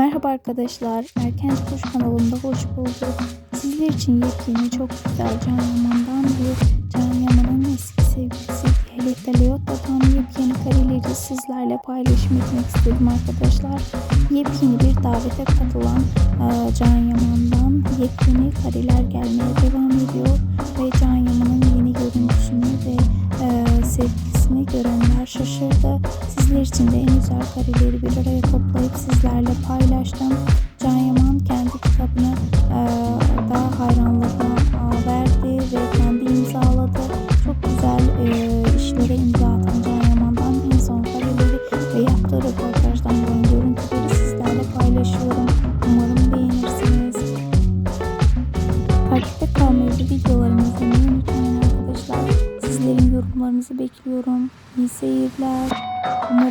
Merhaba arkadaşlar, Erken Kuş kanalında hoş bulduk. Sizler için yepyeni çok güzel Can Yaman'dan bir Can Yaman'ın eski sevgilisi Elif'te Leotta'dan yepyeni kareleri sizlerle paylaşmak istedim arkadaşlar. Yepyeni bir davete katılan e, Can Yaman'dan yepyeni kareler gelmeye devam ediyor. Ve Can Yaman'ın yeni görüntüsünü ve e, sevgilisini görenler şaşırdı. Sizler için de en güzel kareleri bir araya toplayıp sizlerle paylaştım. Can Yaman kendi kitabını e, da hayranlarına verdi ve kendi imzaladı. Çok güzel e, işlere imza atan Can Yaman'dan en son kareleri ve yaptığı röportajdan gelen görüntüleri sizlerle paylaşıyorum. Umarım beğenirsiniz. Takipte kalmayı ve yorumlarınızı bekliyorum. İyi seyirler. Umarım.